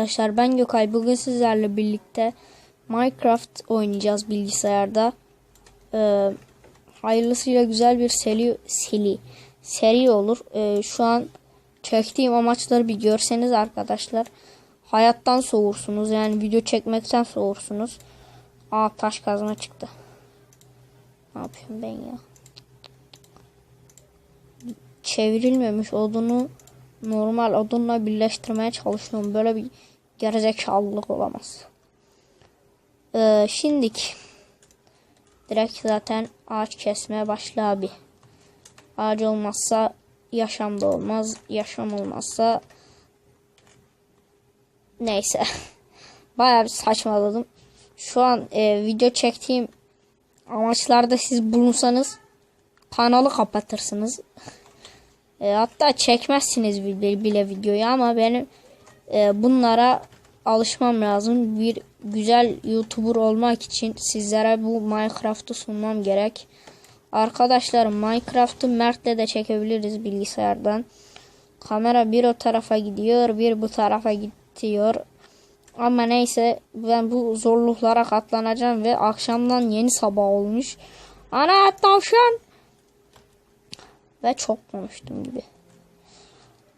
arkadaşlar ben Gökay bugün sizlerle birlikte Minecraft oynayacağız bilgisayarda. Ee, hayırlısıyla güzel bir seri, seri, seri olur. Ee, şu an çektiğim amaçları bir görseniz arkadaşlar hayattan soğursunuz yani video çekmekten soğursunuz. Aa taş kazma çıktı. Ne yapıyorum ben ya? Çevrilmemiş odunu normal odunla birleştirmeye çalışıyorum. Böyle bir gerizekalılık olamaz. Ee, şimdik direkt zaten ağaç kesmeye başla abi. Ağaç olmazsa yaşam da olmaz. Yaşam olmazsa neyse. Bayağı bir saçmaladım. Şu an e, video çektiğim amaçlarda siz bulunsanız kanalı kapatırsınız. E, hatta çekmezsiniz bile, bile videoyu ama benim e, bunlara alışmam lazım. Bir güzel YouTuber olmak için sizlere bu Minecraft'ı sunmam gerek. Arkadaşlar Minecraft'ı Mert'le de çekebiliriz bilgisayardan. Kamera bir o tarafa gidiyor, bir bu tarafa gidiyor. Ama neyse ben bu zorluklara katlanacağım ve akşamdan yeni sabah olmuş. Ana tavşan. Ve çok konuştum gibi.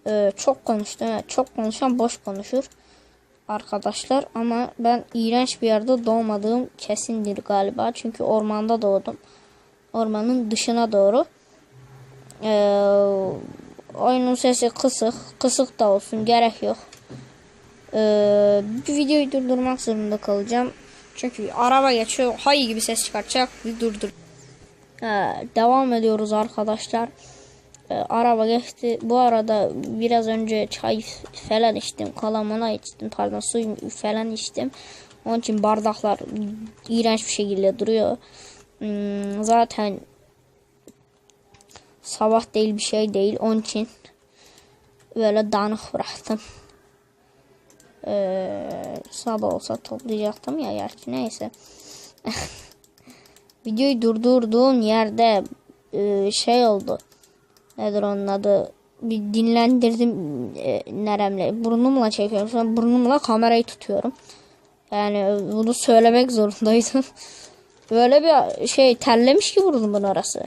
Ee, çok konuştum. Evet, çok konuşan boş konuşur. Arkadaşlar ama ben iğrenç bir yerde doğmadığım kesindir galiba. Çünkü ormanda doğdum. Ormanın dışına doğru. Ee, oyunun sesi kısık. Kısık da olsun. Gerek yok. Ee, bir videoyu durdurmak zorunda kalacağım. Çünkü araba geçiyor. Hay gibi ses çıkartacak. Bir durdur. Ee, devam ediyoruz arkadaşlar. Ee, araba geçti. Bu arada biraz önce çay falan içtim. Kalamana içtim. Pardon su falan içtim. Onun için bardaklar iğrenç bir şekilde duruyor. Hmm, zaten sabah değil bir şey değil. Onun için böyle dağınık bıraktım. Ee, sabah olsa toplayacaktım ya gerçi neyse. Videoyu durdurduğum yerde e, şey oldu. Nedir onun adı? Bir dinlendirdim e, neremle. Burnumla çekiyorum. Sonra burnumla kamerayı tutuyorum. Yani bunu söylemek zorundaydım. Böyle bir şey terlemiş ki burnumun orası.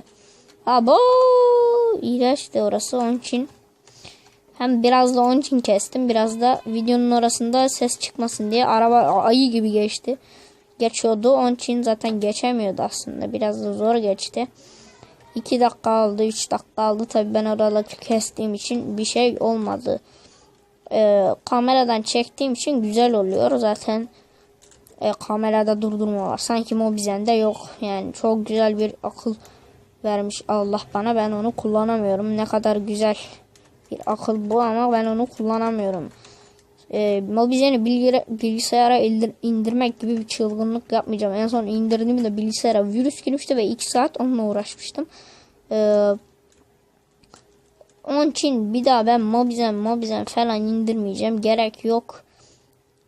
Abo iğrençti orası onun için. Hem biraz da onun için kestim. Biraz da videonun orasında ses çıkmasın diye araba ayı gibi geçti. Geçiyordu. Onun için zaten geçemiyordu aslında. Biraz da zor geçti. 2 dakika aldı. 3 dakika aldı. Tabi ben oraları kestiğim için bir şey olmadı. Ee, kameradan çektiğim için güzel oluyor. Zaten e, kamerada durdurma var. Sanki Mobizen'de yok. Yani çok güzel bir akıl vermiş Allah bana. Ben onu kullanamıyorum. Ne kadar güzel bir akıl bu ama ben onu kullanamıyorum. E, Mobizen'i bilgisayara indir, indirmek gibi bir çılgınlık yapmayacağım. En son indirdiğimde bilgisayara virüs girmişti ve 2 saat onunla uğraşmıştım. E, onun için bir daha ben Mobizen Mobizen falan indirmeyeceğim. Gerek yok.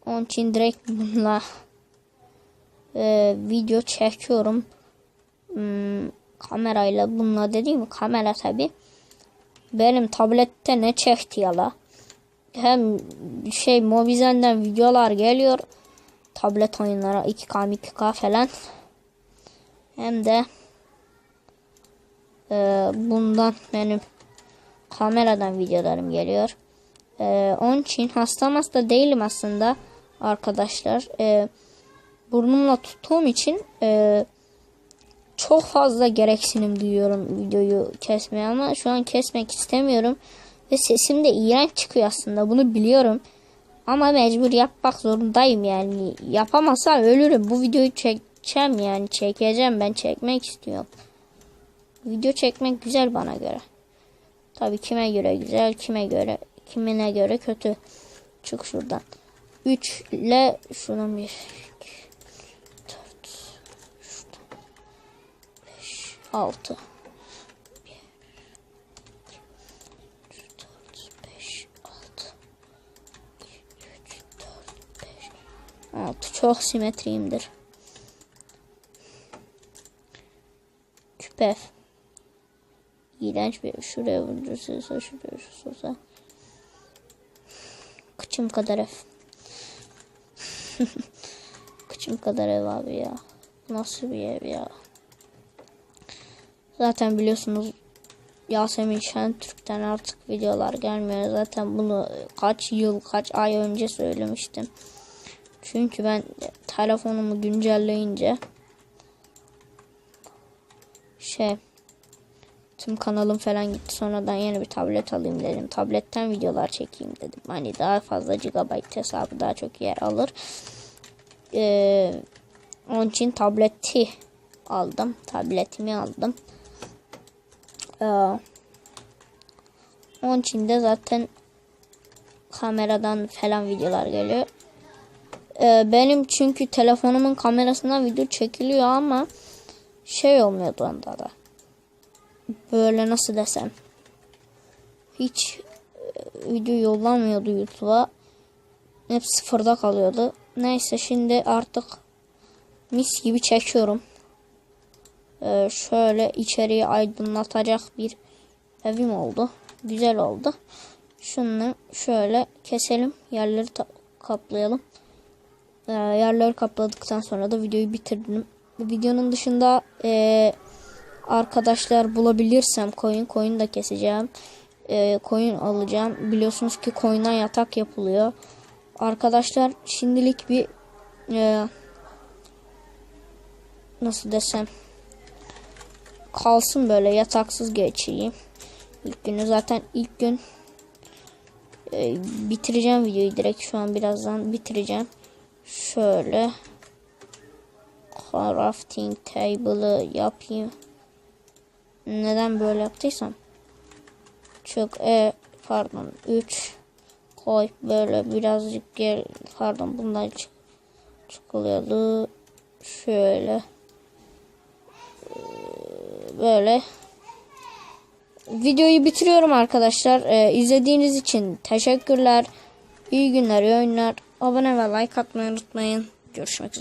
Onun için direkt bununla e, video çekiyorum. Hmm, kamerayla bununla dediğim kamera tabi. Benim tablette ne çekti yala. Hem şey Mobizen'den videolar geliyor. Tablet oyunlara 2K 2K falan. Hem de e, bundan benim kameradan videolarım geliyor. E, onun için hasta hasta değilim aslında arkadaşlar. E, burnumla tuttuğum için e, çok fazla gereksinim duyuyorum videoyu kesmeye ama şu an kesmek istemiyorum. Ve sesim de iğrenç çıkıyor aslında bunu biliyorum. Ama mecbur yapmak zorundayım yani. Yapamazsam ölürüm. Bu videoyu çekeceğim yani. Çekeceğim ben çekmek istiyorum. Video çekmek güzel bana göre. Tabii kime göre güzel, kime göre, kimine göre kötü. Çık şuradan. 3 ile şunun bir 6 6 çok simetriyimdir. Küpe. İğrenç bir şuraya vurursa şuraya vurursa. Kıçım kadar F. Kıçım kadar ev abi ya. Nasıl bir ev ya. Zaten biliyorsunuz Yasemin Şentürk'ten artık videolar gelmiyor. Zaten bunu kaç yıl, kaç ay önce söylemiştim. Çünkü ben telefonumu güncelleyince şey tüm kanalım falan gitti. Sonradan yeni bir tablet alayım dedim. Tabletten videolar çekeyim dedim. Hani daha fazla gigabayt hesabı daha çok yer alır. Ee, onun için tableti aldım. Tabletimi aldım. Ee, onun için de zaten kameradan falan videolar geliyor. Ee, benim çünkü telefonumun kamerasından video çekiliyor ama şey olmuyordu onda da. Böyle nasıl desem. Hiç e, video yollanmıyordu YouTube'a. Hep sıfırda kalıyordu. Neyse şimdi artık mis gibi çekiyorum. Ee, şöyle içeriği aydınlatacak bir evim oldu. Güzel oldu. Şunu şöyle keselim. Yerleri kaplayalım. Ee, yerleri kapladıktan sonra da videoyu bitirdim. Videonun dışında e, arkadaşlar bulabilirsem koyun koyun da keseceğim. E, koyun alacağım. Biliyorsunuz ki koyuna yatak yapılıyor. Arkadaşlar şimdilik bir e, nasıl desem kalsın böyle yataksız geçeyim. İlk günü zaten ilk gün e, bitireceğim videoyu direkt şu an birazdan bitireceğim. Şöyle crafting table'ı yapayım. Neden böyle yaptıysam? Çok e pardon 3 koy böyle birazcık gel pardon bundan çık çıkılıyordu. Şöyle böyle videoyu bitiriyorum arkadaşlar. Ee, izlediğiniz için teşekkürler. İyi günler, iyi oyunlar. Abone ve like atmayı unutmayın. Görüşmek üzere.